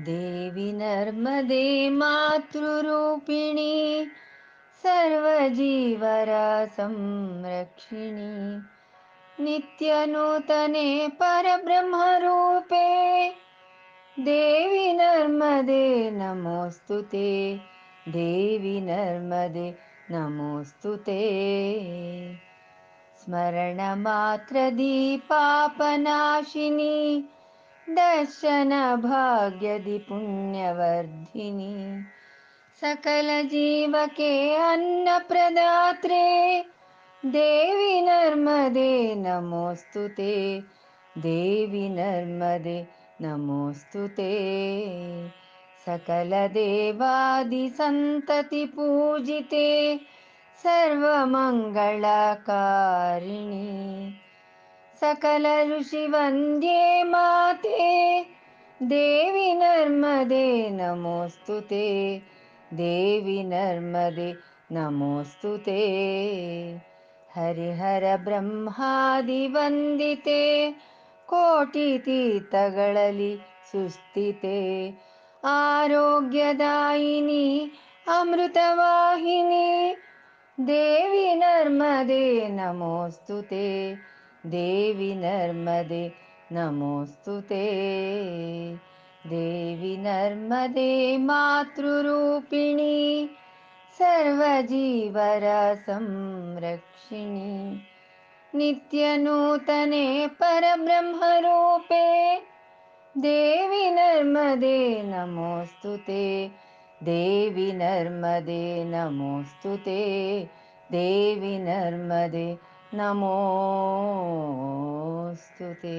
देवि नर्मदे मातृरूपिणी सर्वजीवरसंरक्षिणी नित्यनूतने परब्रह्मरूपे देवि नर्मदे नमोऽस्तु ते देवि नर्मदे नमोऽस्तु ते। स्मरणमात्रदीपापनाशिनी दर्शनभाग्यदि पुण्यवर्धिनी सकलजीवके अन्नप्रदात्रे देवि नर्मदे नमोऽस्तु ते देवि नर्मदे नमोऽस्तु ते। सकलदेवादिसन्ततिपूजिते सर्वमङ्गलकारिणि सकल सकलऋषिवन्दे माते। देवि नर्मदे नमोऽस्तु ते। देवि नर्मदे नमोऽस्तु ते। हरिहर ब्रह्मादिवन्दिते कोटितीर्थलि सुस्थिते। आरोग्यदायिनि अमृतवाहिनी। देवि नर्मदे नमोऽस्तु ते। देवि नर्मदे नमोऽस्तु ते। देवि नर्मदे मातृरूपिणी सर्वजीवरसंरक्षिणी। नित्यनूतने परब्रह्मरूपे देवि नर्मदे नमोऽस्तु ते। देवि नर्मदे नमोऽस्तु ते। देवि नर्मदे नमोऽस्तु ते